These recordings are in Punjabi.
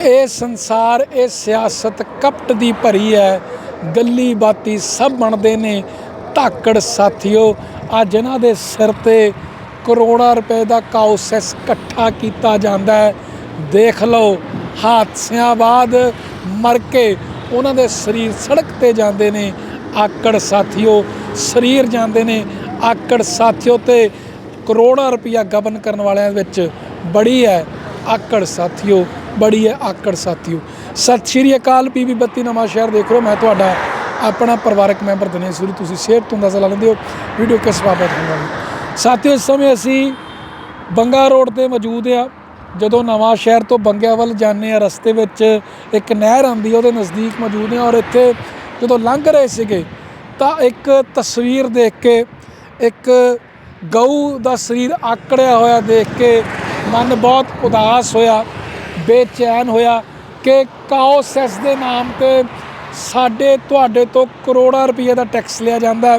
ਇਹ ਸੰਸਾਰ, ਇਹ ਸਿਆਸਤ ਕਪਟ ਦੀ ਭਰੀ ਹੈ। ਗੱਲੀ ਬਾਤੀ ਸਭ ਬਣਦੇ ਨੇ। ਧਾਕੜ ਸਾਥੀਓ, ਅੱਜ ਇਹਨਾਂ ਦੇ ਸਿਰ ਤੇ ਕਰੋੜਾਂ ਰੁਪਏ ਦਾ ਕਾਉਸੈਸ ਇਕੱਠਾ ਕੀਤਾ ਜਾਂਦਾ ਹੈ। ਦੇਖ ਲਓ, ਹਾਦਸਿਆਂ ਬਾਅਦ ਮਰ ਕੇ ਉਹਨਾਂ ਦੇ ਸਰੀਰ ਸੜਕ ਤੇ ਜਾਂਦੇ ਨੇ। ਆਕੜ ਸਾਥੀਓ, ਸਰੀਰ ਜਾਂਦੇ ਨੇ। ਆਕੜ ਸਾਥੀਓ ਤੇ ਕਰੋੜਾਂ ਰੁਪਇਆ ਗਬਨ ਕਰਨ ਵਾਲਿਆਂ ਵਿੱਚ ਬੜੀ ਹੈ। ਆਕੜ ਸਾਥੀਓ ਬੜੀ ਹੈ ਆਕੜ ਸਾਥੀਓ। ਸਤਿ ਸ਼੍ਰੀ ਅਕਾਲ, ਪੀਵੀ 32 ਨਵਾਂ ਸ਼ਹਿਰ ਦੇਖ ਰਹੇ ਹੋ। ਮੈਂ ਤੁਹਾਡਾ ਆਪਣਾ ਪਰਿਵਾਰਕ ਮੈਂਬਰ ਦਿਨੇਸ਼ ਸੂਰੀ। ਤੁਸੀਂ ਸ਼ੇਅਰ ਤੋਂ ਅੰਦਾਜ਼ਾ ਲਾ ਲੈਂਦੇ ਹੋ। ਵੀਡੀਓ ਕਿਸ ਬਾਬਤ ਹੁੰਦਾ ਹੈ ਸਾਥੀਓ, ਇਸ ਸਮੇਂ ਅਸੀਂ ਬੰਗਾ ਰੋਡ ਤੇ ਮੌਜੂਦ ਆ ਜਦੋਂ ਨਵਾਂ ਸ਼ਹਿਰ ਤੋਂ ਬੰਗਿਆ ਵੱਲ ਜਾਂਦੇ ਆ ਰਸਤੇ ਵਿੱਚ ਇੱਕ ਨਹਿਰ ਆਉਂਦੀ ਉਹਦੇ ਨਜ਼ਦੀਕ ਮੌਜੂਦ ਆ ਔਰ ਇੱਥੇ ਜਦੋਂ ਲੰਘ ਰਹੇ ਸੀਗੇ, ਤਾਂ ਇੱਕ ਤਸਵੀਰ ਦੇਖ ਕੇ, ਇੱਕ ਗਊ ਦਾ ਸਰੀਰ ਆਕੜਿਆ ਹੋਇਆ ਦੇਖ ਕੇ ਮਨ ਬਹੁਤ ਉਦਾਸ ਹੋਇਆ। ਬੇਚੈਨ ਹੋਇਆ ਕਿ ਕਾਓਸੈਸ ਦੇ ਨਾਮ ਤੇ ਸਾਡੇ, ਤੁਹਾਡੇ ਤੋਂ ਕਰੋੜਾਂ ਰੁਪਏ ਦਾ ਟੈਕਸ ਲਿਆ ਜਾਂਦਾ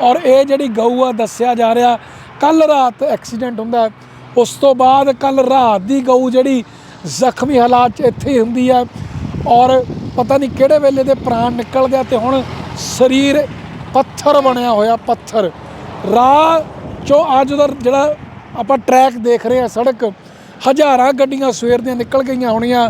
ਔਰ ਇਹ ਜਿਹੜੀ ਗਊ ਆ, ਦੱਸਿਆ ਜਾ ਰਿਹਾ ਕੱਲ ਰਾਤ ਐਕਸੀਡੈਂਟ ਹੁੰਦਾ ਉਸ ਤੋਂ ਬਾਅਦ ਕੱਲ ਰਾਤ ਦੀ ਗਊ ਜਿਹੜੀ ਜ਼ਖਮੀ ਹਾਲਾਤ 'ਚ ਇੱਥੇ ਹੀ ਹੁੰਦੀ ਹੈ। ਔਰ ਪਤਾ ਨਹੀਂ ਕਿਹੜੇ ਵੇਲੇ ਦੇ ਪ੍ਰਾਣ ਨਿਕਲ ਗਿਆ ਤੇ ਹੁਣ ਸਰੀਰ ਪੱਥਰ ਬਣਿਆ ਹੋਇਆ, ਪੱਥਰ। ਰਾਹ ਚੋਂ ਅੱਜ ਦਾ ਜਿਹੜਾ ਆਪਾਂ ਟਰੈਕ ਦੇਖ ਰਹੇ ਹਾਂ ਸੜਕ ਹਜ਼ਾਰਾਂ ਗੱਡੀਆਂ ਸਵੇਰ ਦੀਆਂ ਨਿਕਲ ਗਈਆਂ ਹੋਣੀਆਂ,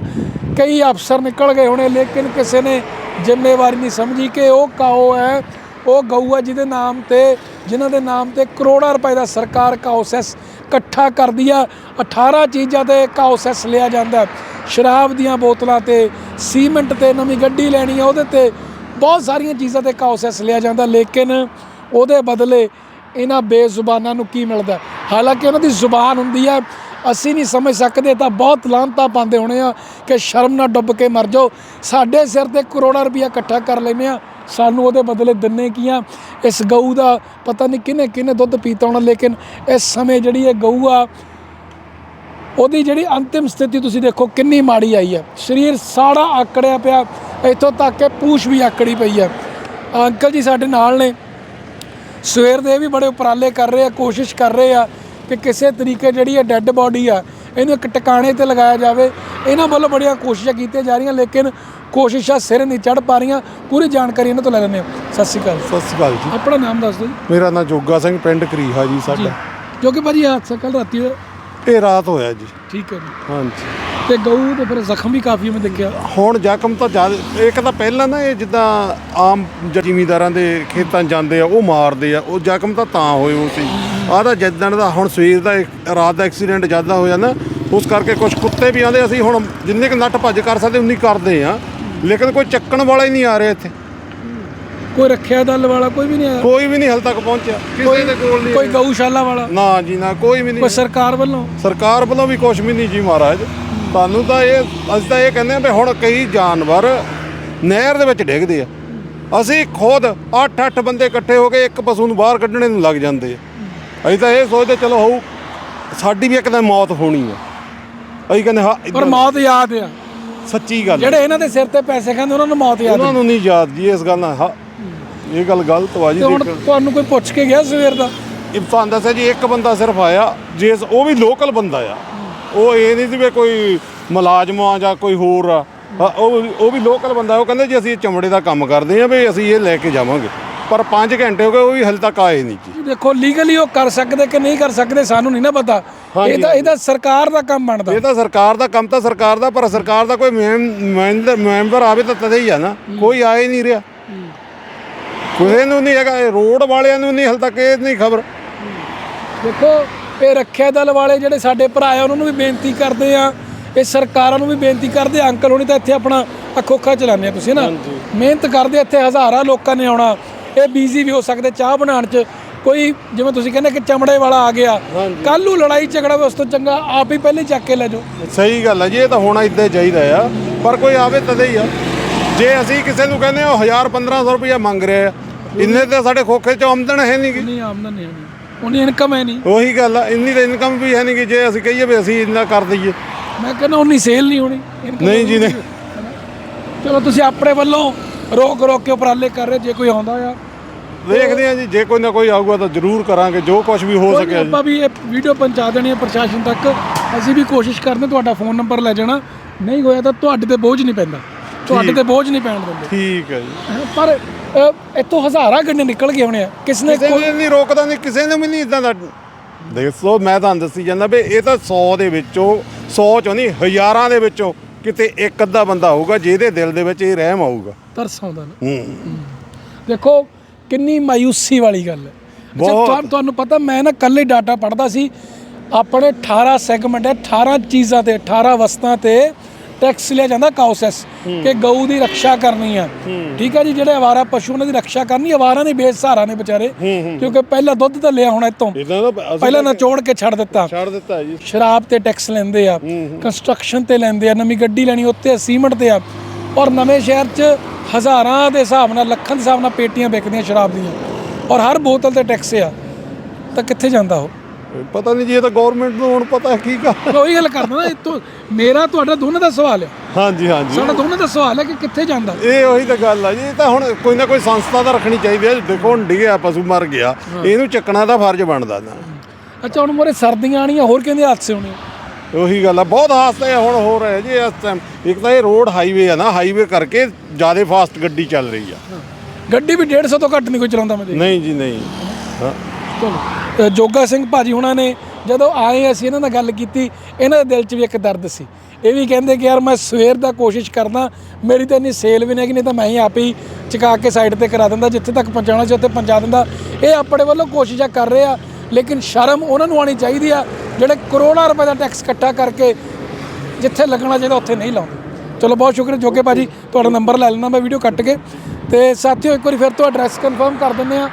ਕਈ ਅਫਸਰ ਨਿਕਲ ਗਏ ਹੋਣੇ, ਲੇਕਿਨ ਕਿਸੇ ਨੇ ਜ਼ਿੰਮੇਵਾਰੀ ਨਹੀਂ ਸਮਝੀ ਕਿ ਉਹ ਕਾਓ ਹੈ, ਉਹ ਗਊ ਹੈ ਜਿਹਦੇ ਨਾਮ ਤੇ, ਜਿਨ੍ਹਾਂ ਦੇ ਨਾਮ ਤੇ ਕਰੋੜਾਂ ਰੁਪਏ ਦਾ ਸਰਕਾਰ ਕਾਉਸੈਸ ਇਕੱਠਾ ਕਰਦੀ ਆ 18 ਚੀਜ਼ਾਂ ਤੇ ਕਾਉਸੈਸ ਲਿਆ ਜਾਂਦਾ ਸ਼ਰਾਬ ਦੀਆਂ ਬੋਤਲਾਂ ਤੇ, ਸੀਮੈਂਟ ਤੇ, ਨਵੀਂ ਗੱਡੀ ਲੈਣੀ ਆ, ਉਹਦੇ ਤੇ ਬਹੁਤ ਸਾਰੀਆਂ ਚੀਜ਼ਾਂ ਤੇ ਕਾਉਸੈਸ ਲਿਆ ਜਾਂਦਾ, ਲੇਕਿਨ ਉਹਦੇ ਬਦਲੇ ਇਹਨਾਂ ਬੇਜ਼ੁਬਾਨਾਂ ਨੂੰ ਕੀ ਮਿਲਦਾ ਹਾਲਾਂਕਿ ਉਹਨਾਂ ਦੀ ਜ਼ੁਬਾਨ ਹੁੰਦੀ ਹੈ ਅਸੀਂ ਨਹੀਂ ਸਮਝ ਸਕਦੇ, ਤਾਂ ਬਹੁਤ ਲਾਂਤਾ ਪਾਉਂਦੇ ਹੋਣੇ ਆ ਕਿ ਸ਼ਰਮ ਨਾਲ ਡੁੱਬ ਕੇ ਮਰ ਜਾਓ। ਸਾਡੇ ਸਿਰ ਤੇ ਕਰੋੜਾਂ ਰੁਪਇਆ ਇਕੱਠਾ ਕਰ ਲੈਂਦੇ ਆ। ਸਾਨੂੰ ਉਹਦੇ ਬਦਲੇ ਦਿੰਨੇ ਕੀ ਆ? ਇਸ ਗਊ ਦਾ ਪਤਾ ਨਹੀਂ ਕਿਹਨੇ ਕਿਹਨੇ ਦੁੱਧ ਪੀਤਾ ਹੋਣਾ, ਲੇਕਿਨ ਇਸ ਸਮੇਂ ਜਿਹੜੀ ਇਹ ਗਊ ਆ, ਉਹਦੀ ਜਿਹੜੀ ਅੰਤਿਮ ਸਥਿਤੀ ਤੁਸੀਂ ਦੇਖੋ ਕਿੰਨੀ ਮਾੜੀ ਆਈ ਹੈ ਸਰੀਰ ਸਾਰਾ ਆਕੜਿਆ ਪਿਆ, ਇੱਥੋਂ ਤੱਕ ਕਿ ਪੂਛ ਵੀ ਆਕੜੀ ਪਈ ਹੈ ਅੰਕਲ ਜੀ ਸਾਡੇ ਨਾਲ ਨੇ। ਸਵੇਰ ਦੇ ਵੀ ਬੜੇ ਉਪਰਾਲੇ ਕਰ ਰਹੇ ਆ, ਕੋਸ਼ਿਸ਼ ਕਰ ਰਹੇ ਆ। ਕਿ ਕਿਸੇ ਤਰੀਕੇ ਜਿਹੜੀ ਇਹ ਡੈੱਡ ਬਾਡੀ ਆ ਇਹਨੂੰ ਇੱਕ ਟਿਕਾਣੇ ਤੇ ਲਗਾਇਆ ਜਾਵੇ। ਇਹਨਾਂ ਵੱਲੋਂ ਬੜੀਆਂ ਕੋਸ਼ਿਸ਼ਾਂ ਕੀਤੀਆਂ ਜਾ ਰਹੀਆਂ ਲੇਕਿਨ ਕੋਸ਼ਿਸ਼ਾਂ ਸਿਰ ਨਹੀਂ ਚੜ ਪਾ ਰਹੀਆਂ। ਪੂਰੀ ਜਾਣਕਾਰੀ ਇਹਨਾਂ ਤੋਂ ਲੈ ਲੈਂਦੇ ਹਾਂ। ਸਤਿ ਸ਼੍ਰੀ ਅਕਾਲ ਸਤਿ ਸ਼੍ਰੀ ਅਕਾਲ ਜੀ। ਆਪਣਾ ਨਾਮ ਦੱਸ ਦਿਓ ਜੀ। ਮੇਰਾ ਨਾਮ ਜੋਗਾ ਸਿੰਘ ਪਿੰਡ ਕਰੀਹਾ ਜੀ ਸਾਡਾ। ਜੋ। ਕਿ ਭਾਜੀ ਹਾਦਸਾ ਕੱਲ ਰਾਤੀ ਹੋਇਆ? ਇਹ ਰਾਤ ਹੋਇਆ ਜੀ। ਠੀਕ ਹੈ ਜੀ। ਹਾਂਜੀ। ਤੇ ਗਊ ਤੇ ਫਿਰ ਜ਼ਖਮ ਵੀ ਕਾਫੀ ਮੈਂ ਦੇਖਿਆ। ਹੁਣ ਜ਼ਖਮ ਤਾਂ ਜ਼ਿਆਦਾ ਇੱਕ ਤਾਂ ਪਹਿਲਾਂ ਨਾ ਇਹ ਜਿੱਦਾਂ ਆਮ ਜ਼ਿਮੀਂਦਾਰਾਂ ਦੇ ਖੇਤਾਂ 'ਚ ਜਾਂਦੇ ਆ ਉਹ ਮਾਰਦੇ ਆ ਉਹ ਜ਼ਖਮ ਤਾਂ ਤਾਂ ਹੋਏ ਉਹ ਸੀ। ਆਹ ਤਾਂ ਜਿੱਦਣ ਦਾ ਹੁਣ ਸਵੇਰ ਦਾ ਰਾਤ ਦਾ ਐਕਸੀਡੈਂਟ ਜ਼ਿਆਦਾ ਹੋਇਆ ਨਾ ਉਸ ਕਰਕੇ ਕੁਝ ਕੁੱਤੇ ਵੀ ਆਂਦੇ ਅਸੀਂ ਹੁਣ ਜਿੰਨੇ ਕੁ ਨੱਠ ਭੱਜ ਕਰ ਸਕਦੇ ਉਨੀ ਕਰਦੇ ਆ ਲੇਕਿਨ ਕੋਈ ਚੱਕਣ ਵਾਲਾ ਹੀ ਨਹੀਂ ਆ ਰਿਹਾ ਇੱਥੇ। ਕੋਈ ਰੱਖਿਆ ਦਲ ਵਾਲਾ ਕੋਈ ਵੀ ਨਹੀਂ ਆਇਆ? ਕੋਈ ਵੀ ਨਹੀਂ ਹਲ ਤੱਕ ਪਹੁੰਚਿਆ। ਕਿਸੇ ਦੇ ਕੋਲ ਨਹੀਂ ਕੋਈ ਗਊਸ਼ਾਲਾ ਵਾਲਾ? ਨਾ ਜੀ ਨਾ ਕੋਈ ਵੀ ਕੋਈ ਨਹੀਂ ਸਰਕਾਰ ਵੱਲੋਂ? ਸਰਕਾਰ ਵੱਲੋਂ ਵੀ ਕੁਝ ਵੀ ਨਹੀਂ ਜੀ ਮਹਾਰਾਜ। ਤੁਹਾਨੂੰ ਤਾਂ ਇਹ ਅਸੀਂ ਤਾਂ ਇਹ ਕਹਿੰਦੇ ਆ ਵੀ ਹੁਣ ਕਈ ਜਾਨਵਰ ਨਹਿਰ ਦੇ ਵਿੱਚ ਡਿੱਗਦੇ ਆ। ਅਸੀਂ ਖੁਦ 8-8 ਬੰਦੇ ਇਕੱਠੇ ਹੋ ਕੇ ਇੱਕ ਪਸ਼ੂ ਨੂੰ ਬਾਹਰ ਕੱਢਣੇ ਨੂੰ ਲੱਗ ਜਾਂਦੇ ਆ। ਅਸੀਂ ਤਾਂ ਇਹ ਸੋਚਦੇ ਚਲੋ ਹੋਊ ਸਾਡੀ ਵੀ ਇੱਕ ਦਿਨ ਮੌਤ ਹੋਣੀ ਆ। ਅਸੀਂ ਕਹਿੰਦੇ ਹਾਂ ਪਰ ਮੌਤ ਯਾਦ ਆ। ਸੱਚੀ ਗੱਲ। ਜਿਹੜੇ ਇਹਨਾਂ ਦੇ ਸਿਰ ਤੇ ਪੈਸੇ ਖਾਂਦੇ ਉਹਨਾਂ ਨੂੰ ਮੌਤ ਯਾਦ ਉਹਨਾਂ ਨੂੰ ਨਹੀਂ ਯਾਦ ਜੀ ਇਸ ਗੱਲ ਨਾਲ ਇਹ ਗੱਲ ਗਲਤ ਵਾ ਜੀ। ਤੁਹਾਨੂੰ ਕੋਈ ਪੁੱਛ ਕੇ ਗਿਆ ਸਵੇਰ ਦਾ? ਤੁਹਾਨੂੰ ਦੱਸਿਆ ਜੀ ਇੱਕ ਬੰਦਾ ਸਿਰਫ ਆਇਆ ਜਿਸ ਉਹ ਵੀ ਲੋਕਲ ਬੰਦਾ ਆ। ਉਹ ਇਹ ਨਹੀਂ ਸੀ ਵੀ ਕੋਈ ਮੁਲਾਜ਼ਮ ਆ ਜਾਂ ਕੋਈ ਹੋਰ ਆ। ਉਹ ਉਹ ਵੀ ਲੋਕਲ ਬੰਦਾ ਉਹ ਕਹਿੰਦੇ ਜੀ ਅਸੀਂ ਚਮੜੇ ਦਾ ਕੰਮ ਕਰਦੇ ਆ ਵੀ ਅਸੀਂ ਇਹ ਲੈ ਕੇ ਜਾਵਾਂਗੇ। ਪਰ 5 ਘੰਟੇ ਹੋ ਗਏ ਉਹ ਵੀ ਹਲੇ ਤੱਕ ਆਏ ਨਹੀਂ ਜੀ। ਦੇਖੋ ਲੀਗਲੀ ਉਹ ਕਰ ਸਕਦੇ ਕਿ ਨਹੀਂ ਕਰ ਸਕਦੇ ਸਾਨੂੰ ਨਹੀਂ ਨਾ ਪਤਾ। ਇਹ ਤਾਂ ਇਹਦਾ ਸਰਕਾਰ ਦਾ ਕੰਮ ਬਣਦਾ। ਇਹ ਤਾਂ ਸਰਕਾਰ ਦਾ ਕੰਮ ਤਾਂ ਸਰਕਾਰ ਦਾ ਪਰ ਸਰਕਾਰ ਦਾ ਕੋਈ ਮੈਂਬਰ ਆਵੇ ਤਾਂ ਤਦੇ ਹੀ ਆ ਨਾ। ਕੋਈ ਆਏ ਨਹੀਂ ਰਿਹਾ। ਕਿਸੇ ਨੂੰ ਨਹੀਂ ਹੈਗਾ ਇਹ ਰੋਡ ਵਾਲਿਆਂ ਨੂੰ ਨਹੀਂ ਹਲੇ ਤੱਕ ਇਹ ਨਹੀਂ ਖਬਰ। ਦੇਖੋ ਇਹ ਰੱਖਿਆ ਦਲ ਵਾਲੇ ਜਿਹੜੇ ਸਾਡੇ ਭਰਾ ਆ ਉਹਨਾਂ ਨੂੰ ਵੀ ਬੇਨਤੀ ਕਰਦੇ ਆ। ਇਹ ਸਰਕਾਰਾਂ ਨੂੰ ਵੀ ਬੇਨਤੀ ਕਰਦੇ ਅੰਕਲ ਹੋਣੀ ਤਾਂ ਇੱਥੇ ਆਪਣਾ ਅਖੋਖਾ ਚਲਾਉਂਦੇ ਆ ਤੁਸੀਂ ਨਾ। ਮਿਹਨਤ ਕਰਦੇ ਇੱਥੇ ਹਜ਼ਾਰਾਂ ਲੋਕਾਂ ਨੇ ਆਉਣਾ। ਇਹ ਬੀਜ਼ੀ ਵੀ ਹੋ ਸਕਦੇ ਚਾਹ ਬਣਾਉਣ 'ਚ। ਕੋਈ ਜਿਵੇਂ ਤੁਸੀਂ ਕਹਿੰਦੇ ਕਿ ਚਮੜੇ ਵਾਲਾ ਆ ਗਿਆ। ਕੱਲ ਨੂੰ ਲੜਾਈ ਝਗੜਾ ਉਸ ਤੋਂ ਚੰਗਾ ਆਪ ਹੀ ਪਹਿਲੇ ਚੱਕ ਕੇ ਲੈ ਜਾਓ। ਸਹੀ ਗੱਲ ਹੈ ਜੀ ਇਹ ਤਾਂ ਹੋਣਾ ਇਦਾਂ ਚਾਹੀਦਾ ਆ। ਪਰ ਕੋਈ ਆਵੇ ਤਦੇ ਹੀ ਆ। ਜੇ ਅਸੀਂ ਕਿਸੇ ਨੂੰ ਕਹਿੰਦੇ ਆ 1000 1500 ਰੁਪਇਆ ਮੰਗ ਰਿਹਾ ਆ। ਇੰਨੇ ਤੇ ਸਾਡੇ ਖੋਖੇ ਚ ਆਮਦਨ ਹੈ ਨਹੀਂ ਨਹੀਂ ਆਮਦਨ ਨਹੀਂ ਉਹਨੀ ਇਨਕਮ ਹੈ ਨਹੀਂ। ਉਹੀ ਗੱਲ ਆ ਇੰਨੀ ਤਾਂ ਇਨਕਮ ਵੀ ਹੈ ਨਹੀਂ ਕਿ ਜੇ ਅਸੀਂ ਕਹੀਏ ਵੀ ਅਸੀਂ ਇੰਨਾ ਕਰ ਦਈਏ। ਮੈਂ ਕਹਿੰਦਾ ਉਨੀ ਸੇਲ ਨਹੀਂ ਹੋਣੀ। ਨਹੀਂ ਜੀ, ਨਹੀਂ। ਚਲੋ ਤੁਸੀਂ ਆਪਣੇ ਵੱਲੋਂ ਰੋਕ ਰੋਕ ਕੇ ਉਪਰਾਲੇ ਕਰ ਰਹੇ ਜੇ ਕੋਈ ਆਉਂਦਾ ਆ। ਵੇਖਦੇ ਆ ਜੀ ਜੇ ਕੋਈ ਨਾ ਕੋਈ ਆਊਗਾ ਤਾਂ ਜ਼ਰੂਰ ਕਰਾਂਗੇ ਜੋ ਕੁਝ ਵੀ ਹੋ ਕੋਈ ਨੀ, ਸਕਿਆ ਜੀ ਆਪਾਂ ਵੀ ਇਹ ਵੀਡੀਓ ਪਹੁੰਚਾ ਦੇਣੀ ਹੈ ਪ੍ਰਸ਼ਾਸਨ ਤੱਕ। ਅਸੀਂ ਵੀ ਕੋਸ਼ਿਸ਼ ਕਰਦੇ ਤੁਹਾਡਾ ਫੋਨ ਨੰਬਰ ਲੈ ਜਾਣਾ। ਨਹੀਂ ਹੋਇਆ ਤਾਂ ਤੁਹਾਡੇ ਤੇ ਬੋਝ ਨਹੀਂ ਪੈਂਦਾ। ਤੁਹਾਡੇ ਤੇ ਬੋਝ ਨਹੀਂ ਪੈਣ ਦਿੰਦੇ। ਠੀਕ ਹੈ ਜੀ। ਪਰ ਅ, ਇੱਥੋਂ ਹਜ਼ਾਰਾਂ ਗੱਡੇ ਨਿਕਲ ਗਏ ਹੋਣੇ ਆ। ਕਿਸ ਨੇ ਕਿਸੇ ਨੇ ਨਹੀਂ ਰੋਕਦਾ ਨਹੀਂ ਕਿਸੇ ਨੂੰ ਵੀ ਨਹੀਂ ਇਦਾਂ ਦਾ ਦੇਖੋ ਮੈਂ ਤੁਹਾਨੂੰ ਦੱਸੀ ਜਾਂਦਾ ਵੀ ਇਹ ਤਾਂ 100 ਦੇ ਵਿੱਚੋਂ 100 ਚੋਂ ਨਹੀਂ ਹਜ਼ਾਰਾਂ ਦੇ ਵਿੱਚੋਂ ਕਿਤੇ ਇੱਕ ਅੱਧਾ ਬੰਦਾ ਹੋਊਗਾ ਜਿਹਦੇ ਦਿਲ ਦੇ ਵਿੱਚ ਇਹ ਰਹਿਮ ਆਊਗਾ। ਤਰਸ ਆਉਂਦਾ ਨਾ। ਹੂੰ। ਦੇਖੋ ਕਿੰਨੀ ਮਾਯੂਸੀ ਵਾਲੀ ਗੱਲ ਹੈ। ਅੱਛਾ, ਬਹੁਤ। ਤੁਹਾਨੂੰ- ਤੁਹਾਨੂੰ ਪਤਾ ਮੈਂ ਨਾ ਕੱਲ ਹੀ ਡਾਟਾ ਪੜਦਾ ਸੀ। ਆਪਣੇ 18 ਸੈਗਮੈਂਟ ਹੈ 18 ਚੀਜ਼ਾਂ ਤੇ 18 ਵਸਤਾਂ ਤੇ ਟੈਕਸ ਲਿਆ ਜਾਂਦਾ ਕਾਉਸੈਸ ਕਿ ਗਊ ਦੀ ਰੱਖਿਆ ਕਰਨੀ ਆ। ਠੀਕ ਹੈ ਜੀ ਜਿਹੜੇ ਆਵਾਰਾ ਪਸ਼ੂ ਉਹਨਾਂ ਦੀ ਰੱਖਿਆ ਕਰਨੀ ਆਵਾਰਾ ਨਹੀਂ ਬੇਸਹਾਰਾ ਨੇ ਵਿਚਾਰੇ ਕਿਉਂਕਿ ਪਹਿਲਾਂ ਦੁੱਧ ਤਾਂ ਲਿਆ ਹੋਣਾ ਇਤੋਂ ਪਹਿਲਾਂ ਨਚੋੜ ਕੇ ਛੱਡ ਦਿੱਤਾ। ਛੱਡ ਦਿੱਤਾ ਜੀ। ਸ਼ਰਾਬ ਤੇ ਟੈਕਸ ਲੈਂਦੇ ਆ ਕੰਸਟਰਕਸ਼ਨ ਤੇ ਲੈਂਦੇ ਆ ਨਵੀਂ ਗੱਡੀ ਲੈਣੀ ਉੱਤੇ ਸੀਮੈਂਟ ਤੇ ਆ। ਔਰ ਨਵੇਂ ਸ਼ਹਿਰ 'ਚ ਹਜ਼ਾਰਾਂ ਦੇ ਹਿਸਾਬ ਨਾਲ ਲੱਖਾਂ ਦੇ ਹਿਸਾਬ ਨਾਲ ਪੇਟੀਆਂ ਵਿਕਦੀਆਂ ਸ਼ਰਾਬ ਦੀਆਂ। ਔਰ ਹਰ ਬੋਤਲ ਤੇ ਟੈਕਸ ਆ। ਤਾਂ ਕਿੱਥੇ ਜਾਂਦਾ ਉਹ? ਪਤਾ ਨਹੀਂ ਜੀ ਇਹ ਤਾਂ ਗਵਰਨਮੈਂਟ ਨੂੰ ਹੁਣ ਪਤਾ ਕੀ ਕਰ ਉਹੀ ਗੱਲ ਕਰਦਾ ਨਾ ਇਹ ਤੋਂ ਮੇਰਾ ਤੁਹਾਡਾ ਦੋਨਾਂ ਦਾ ਸਵਾਲ ਹੈ। ਹਾਂਜੀ ਹਾਂਜੀ। ਸਾਡਾ ਦੋਨਾਂ ਦਾ ਸਵਾਲ ਹੈ ਕਿ ਕਿੱਥੇ ਜਾਂਦਾ? ਇਹ ਉਹੀ ਤਾਂ ਗੱਲ ਆ ਜੀ ਇਹ ਤਾਂ ਹੁਣ ਕੋਈ ਨਾ ਕੋਈ ਸੰਸਥਾ ਤਾਂ ਰੱਖਣੀ ਚਾਹੀਦੀ ਹੈ ਦੇਖੋ ਹੁਣ ਡਿੱਗਿਆ ਪਸ਼ੂ ਮਰ ਗਿਆ। ਇਹਨੂੰ ਚੱਕਣਾ ਦਾ ਫਰਜ਼ ਬਣਦਾ ਨਾ। ਅੱਛਾ ਹੁਣ ਮੋਰੇ ਸਰਦੀਆਂ ਆਣੀਆਂ ਹੋਰ ਕਹਿੰਦੇ ਹਾਦਸੇ ਹੋਣੇ ਉਹੀ ਗੱਲ ਆ ਬਹੁਤ ਹਾਦਸੇ ਹੁਣ ਹੋ ਰਹੇ ਜੀ ਇਸ ਟਾਈਮ ਇੱਕ ਤਾਂ ਇਹ ਰੋਡ ਹਾਈਵੇ ਆ ਨਾ ਹਾਈਵੇ ਕਰਕੇ ਜ਼ਿਆਦਾ ਫਾਸਟ ਗੱਡੀ ਚੱਲ ਰਹੀ ਆ। ਗੱਡੀ ਵੀ 150 ਤੋਂ ਘੱਟ ਨਹੀਂ ਕੋਈ ਚਲਾਉਂਦਾ ਮੈਂ ਦੇਖ ਨਹੀਂ ਜੀ ਨਹੀਂ। ਹਾਂ। ਚਲੋ ਜੋਗਾ ਸਿੰਘ ਭਾਜੀ ਹੁਣਾਂ ਨੇ ਜਦੋਂ ਆਏ ਅਸੀਂ ਇਹਨਾਂ ਨਾਲ ਗੱਲ ਕੀਤੀ, ਇਹਨਾਂ ਦੇ ਦਿਲ 'ਚ ਵੀ ਇੱਕ ਦਰਦ ਸੀ। ਇਹ ਵੀ ਕਹਿੰਦੇ ਕਿ ਯਾਰ ਮੈਂ ਸਵੇਰ ਦਾ ਕੋਸ਼ਿਸ਼ ਕਰਦਾ, ਮੇਰੀ ਤਾਂ ਇੰਨੀ ਸੇਲ ਵੀ ਨਹੀਂ ਕਿ ਨਹੀਂ ਤਾਂ ਮੈਂ ਹੀ ਆਪ ਹੀ ਚਕਾ ਕੇ ਸਾਈਡ ਤੇ ਕਰਾ ਦਿੰਦਾ, ਜਿੱਥੇ ਤੱਕ ਪਹੁੰਚਾਉਣਾ ਸੀ ਉੱਥੇ ਪਹੁੰਚਾ ਦਿੰਦਾ। ਇਹ ਆਪਣੇ ਵੱਲੋਂ ਕੋਸ਼ਿਸ਼ਾਂ ਕਰ ਰਹੇ ਆ ਲੇਕਿਨ ਸ਼ਰਮ ਉਹਨਾਂ ਨੂੰ ਆਣੀ ਚਾਹੀਦੀ ਆ, ਜਿਹੜੇ ਕਰੋੜਾਂ ਰੁਪਏ ਦਾ ਟੈਕਸ ਇਕੱਠਾ ਕਰਕੇ ਜਿੱਥੇ ਲੱਗਣਾ ਚਾਹੀਦਾ ਉੱਥੇ ਨਹੀਂ ਲਾਉਂਦੇ। ਚਲੋ, ਬਹੁਤ ਸ਼ੁਕਰੀਆ ਜੋਗੇ ਭਾਜੀ, ਤੁਹਾਡਾ ਨੰਬਰ ਲੈ ਲੈਣਾ ਮੈਂ ਵੀਡੀਓ ਕੱਟ ਕੇ। ਤੇ ਸਾਥੀਓ, ਇੱਕ ਵਾਰੀ ਫਿਰ ਤੋਂ ਐਡਰੈਸ ਕਨਫਰਮ ਕਰ ਦਿੰਦੇ ਆ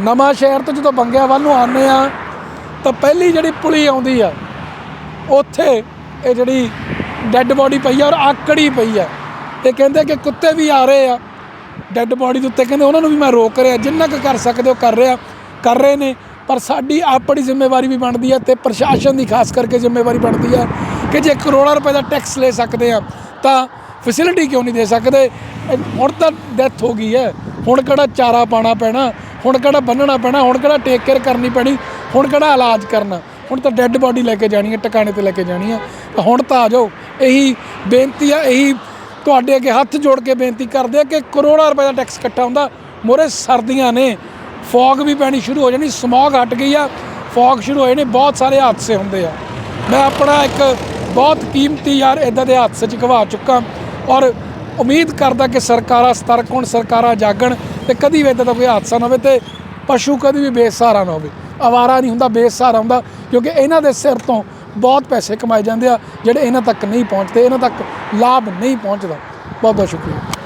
ਨਵਾਂ ਸ਼ਹਿਰ ਤੋਂ ਜਦੋਂ ਬੰਗਿਆ ਵੱਲ ਨੂੰ ਆਉਂਦੇ ਆ ਤਾਂ ਪਹਿਲੀ ਜਿਹੜੀ ਪੁਲੀ ਆਉਂਦੀ ਆ, ਉੱਥੇ ਇਹ ਜਿਹੜੀ ਡੈੱਡ ਬੋਡੀ ਪਈ ਆ ਔਰ ਆਕੜੀ ਪਈ ਆ। ਤੇ ਕਹਿੰਦੇ ਕਿ ਕੁੱਤੇ ਵੀ ਆ ਰਹੇ ਆ। ਡੈੱਡ ਬੋਡੀ ਦੇ ਉੱਤੇ ਕਹਿੰਦੇ ਉਹਨਾਂ ਨੂੰ ਵੀ ਮੈਂ ਰੋਕ ਰਿਹਾ, ਜਿੰਨਾ ਕੁ ਕਰ ਸਕਦੇ ਹੋ ਕਰ ਰਿਹਾ, ਕਰ ਰਹੇ ਨੇ। ਪਰ ਸਾਡੀ ਆਪਣੀ ਜ਼ਿੰਮੇਵਾਰੀ ਵੀ ਬਣਦੀ ਹੈ ਤੇ ਪ੍ਰਸ਼ਾਸਨ ਦੀ ਖਾਸ ਕਰਕੇ ਜ਼ਿੰਮੇਵਾਰੀ ਬਣਦੀ ਹੈ ਕਿ ਜੇ ਕਰੋੜਾਂ ਰੁਪਏ ਦਾ ਟੈਕਸ ਲੈ ਸਕਦੇ ਆ, ਤਾਂ ਫੈਸਿਲਿਟੀ ਕਿਉਂ ਨਹੀਂ ਦੇ ਸਕਦੇ? ਹੁਣ ਤਾਂ ਡੈਥ ਹੋ ਗਈ ਹੈ। ਹੁਣ ਕਿਹੜਾ ਚਾਰਾ ਪਾਣਾ ਪੈਣਾ? ਹੁਣ ਕਿਹੜਾ ਬੰਨਣਾ ਪੈਣਾ, ਹੁਣ ਕਿਹੜਾ ਟੇਕ ਕੇਅਰ ਕਰਨੀ ਪੈਣੀ, ਹੁਣ ਕਿਹੜਾ ਇਲਾਜ ਕਰਨਾ। ਹੁਣ ਤਾਂ ਡੈੱਡ ਬਾਡੀ ਲੈ ਕੇ ਜਾਣੀ ਹੈ, ਟਿਕਾਣੇ ਤੇ ਲੈ ਕੇ ਜਾਣੀ ਹੈ। ਤਾਂ ਹੁਣ ਤਾਂ ਆ ਜਾਓ, ਇਹੀ ਬੇਨਤੀ ਆ, ਇਹੀ ਤੁਹਾਡੇ ਅੱਗੇ ਹੱਥ ਜੋੜ ਕੇ ਬੇਨਤੀ ਕਰਦੇ ਆ ਕਿ ਕਰੋੜਾਂ ਰੁਪਏ ਦਾ ਟੈਕਸ ਇਕੱਠਾ ਹੁੰਦਾ। ਮੋਰੇ ਸਰਦੀਆਂ ਨੇ, ਫੌਗ ਵੀ ਪੈਣੀ ਸ਼ੁਰੂ ਹੋ ਜਾਣੀ ਸਮੌਗ ਹਟ ਗਈ ਆ, ਫੌਗ ਸ਼ੁਰੂ ਹੋਏ ਨੇ, ਬਹੁਤ ਸਾਰੇ ਹਾਦਸੇ ਹੁੰਦੇ ਆ। ਮੈਂ ਆਪਣਾ ਇੱਕ ਬਹੁਤ ਕੀਮਤੀ ਯਾਰ ਇਦਾਂ ਦੇ ਹਾਦਸੇ ਚ ਗਵਾ ਚੁੱਕਾ। ਔਰ ਉਮੀਦ ਕਰਦਾ ਕਿ ਸਰਕਾਰਾਂ ਸਤਰਕ ਹੋਣ, ਸਰਕਾਰਾਂ ਜਾਗਣ ਤੇ ਕਦੀ ਵੀ ਇਦਾਂ ਦਾ ਕੋਈ ਹਾਦਸਾ ਨਾ ਹੋਵੇ ਤੇ ਪਸ਼ੂ ਕਦੀ ਵੀ ਬੇਸਹਾਰਾ ਨਾ ਹੋਵੇ। ਆਵਾਰਾ ਨਹੀਂ ਹੁੰਦਾ, ਬੇਸਹਾਰਾ ਹੁੰਦਾ, ਕਿਉਂਕਿ ਇਹਨਾਂ ਦੇ ਸਿਰ ਤੋਂ ਬਹੁਤ ਪੈਸੇ ਕਮਾਏ ਜਾਂਦੇ ਆ, ਜਿਹੜੇ ਇਹਨਾਂ ਤੱਕ ਨਹੀਂ ਪਹੁੰਚਦੇ, ਇਹਨਾਂ ਤੱਕ ਲਾਭ ਨਹੀਂ ਪਹੁੰਚਦਾ। ਬਹੁਤ ਬਹੁਤ ਸ਼ੁਕਰੀਆ।